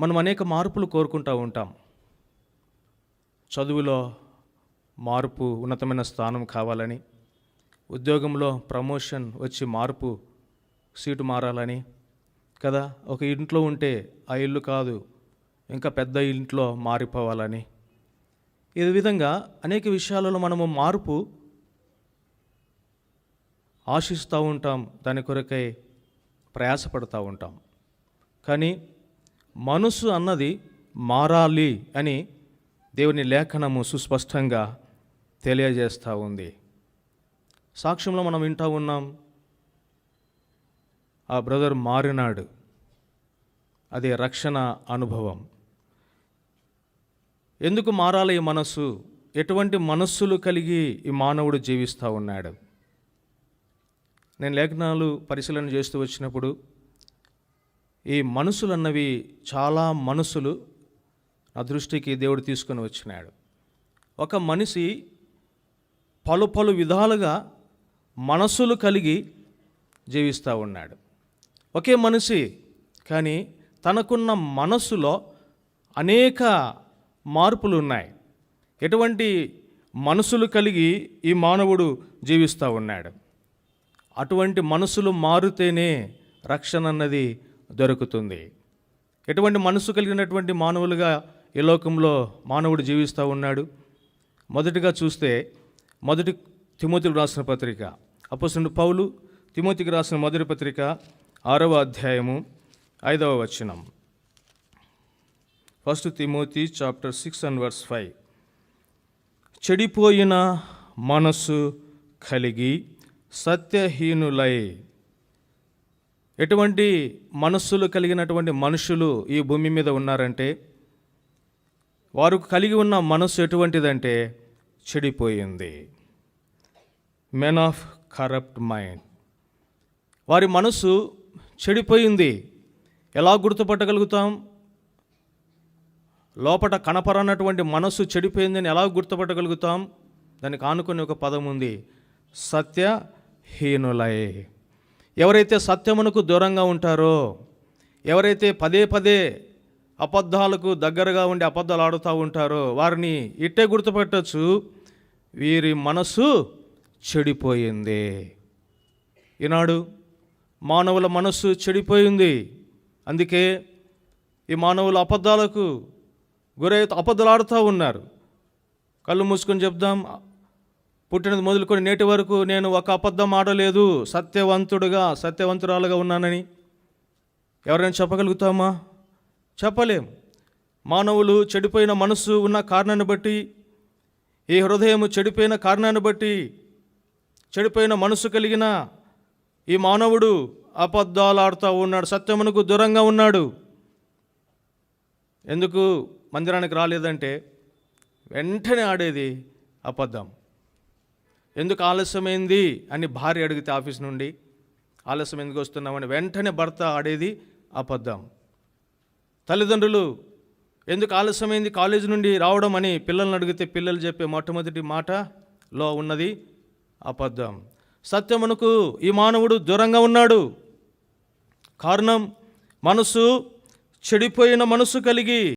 మనం అనేక మార్పులు కోరుకుంటూ ఉంటాం. చదువులో మార్పు ఉన్నతమైన స్థానం కావాలని ఉద్యోగంలో ప్రమోషన్ వచ్చి మార్పు సీటు మారాలని కదా? ఒక ఇంట్లో ఉంటే ఆ ఇల్లు కాదు ఇంకా పెద్ద ఇంట్లో మారిపోవాలని. ఈ విధంగా అనేక విషయాలలో మనము మార్పు ఆశిస్తూ ఉంటాం దాని కొరకై ప్రయాసపడుతూ ఉంటాం. కానీ మనసు అన్నది మారాలి అని దేవుని లేఖనము సుస్పష్టంగా తెలియజేస్తూ ఉంది. సాక్ష్యంలో మనం వింటూ ఉన్నాం ఆ బ్రదర్ మారినాడు. అది రక్షణ అనుభవం. ఎందుకు మారాలి ఈ మనస్సు? ఎటువంటి మనస్సులు కలిగి ఈ మానవుడు జీవిస్తూ ఉన్నాడు? నేను లేఖనాలు పరిశీలన చేస్తూ వచ్చినప్పుడు ఈ మనసులు అన్నవి చాలా మనసులు నా దృష్టికి దేవుడు తీసుకొని వచ్చినాడు. ఒక మనిషి పలు పలు విధాలుగా మనసులు కలిగి జీవిస్తూ ఉన్నాడు. ఒకే మనిషి కానీ తనకున్న మనసులో అనేక మార్పులు ఉన్నాయి ఎటువంటి మనసులు కలిగి ఈ మానవుడు జీవిస్తూ ఉన్నాడు? అటువంటి మనసులు మారుతేనే రక్షణ అన్నది దొరుకుతుంది. ఎటువంటి మనసు కలిగినటువంటి మానవులుగా ఈ లోకంలో మానవుడు జీవిస్తూ ఉన్నాడు? మొదటిగా చూస్తే మొదటి తిమోతికి రాసిన పత్రిక అపోసనుడు పౌలు తిమోతికి రాసిన మొదటి పత్రిక ఆరవ అధ్యాయము ఐదవ వచనం. First Timothy chapter six and verse five. చెడిపోయిన మనస్సు కలిగి సత్యహీనులై ఎటువంటి మనస్సులు కలిగినటువంటి మనుషులు ఈ భూమి మీద ఉన్నారంటే వారు కలిగి ఉన్న మనస్సు ఎటువంటిదంటే చెడిపోయింది. మెన్ ఆఫ్ కరప్ట్ మైండ్ వారి మనస్సు చెడిపోయింది. ఎలా గుర్తుపట్టగలుగుతాం? లోపట కనపరనటువంటి మనస్సు చెడిపోయిందని ఎలా గుర్తుపట్టగలుగుతాం? దానికి ఆనుకునే ఒక పదం ఉంది. సత్యహీనులై. ఎవరైతే సత్యమునకు దూరంగా ఉంటారో ఎవరైతే పదే పదే అబద్ధాలకు దగ్గరగా ఉండి అబద్ధాలు ఆడుతూ ఉంటారో వారిని ఇట్టే గుర్తుపెట్టచ్చు వీరి మనసు చెడిపోయింది. ఈనాడు మానవుల మనస్సు చెడిపోయింది. అందుకే ఈ మానవుల అబద్ధాలకు గురై అబద్ధాలు ఆడుతూ ఉన్నారు. కళ్ళు మూసుకొని చెప్దాం. పుట్టినది మొదలుకొని నేటి వరకు నేను ఒక అబద్ధం ఆడలేదు సత్యవంతుడుగా సత్యవంతురాలుగా ఉన్నానని. ఎవరైనా చెప్పగలుగుతామా? చెప్పలేం. మానవులు చెడిపోయిన మనస్సు ఉన్న కారణాన్ని బట్టి ఈ హృదయం చెడిపోయిన కారణాన్ని బట్టి చెడిపోయిన మనసు కలిగిన ఈ మానవుడు అబద్ధాలు ఆడుతూ ఉన్నాడు సత్యమునకు దూరంగా ఉన్నాడు. ఎందుకు మందిరానికి రాలేదంటే వెంటనే ఆడేది అబద్ధం. ఎందుకు ఆలస్యమైంది అని భార్య అడిగితే ఆఫీస్ నుండి ఆలస్యం ఎందుకు వస్తున్నామని వెంటనే భర్త ఆడేది అబద్ధం. తల్లిదండ్రులు ఎందుకు ఆలస్యమైంది కాలేజ్ నుండి రావడం అని పిల్లల్ని అడిగితే పిల్లలు చెప్పే మొట్టమొదటి మాటలో ఉన్నది అబద్ధం. సత్యమునకు ఈ మానవుడు దూరంగా ఉన్నాడు. కారణం మనసు చెడిపోయిన మనసు కలిగి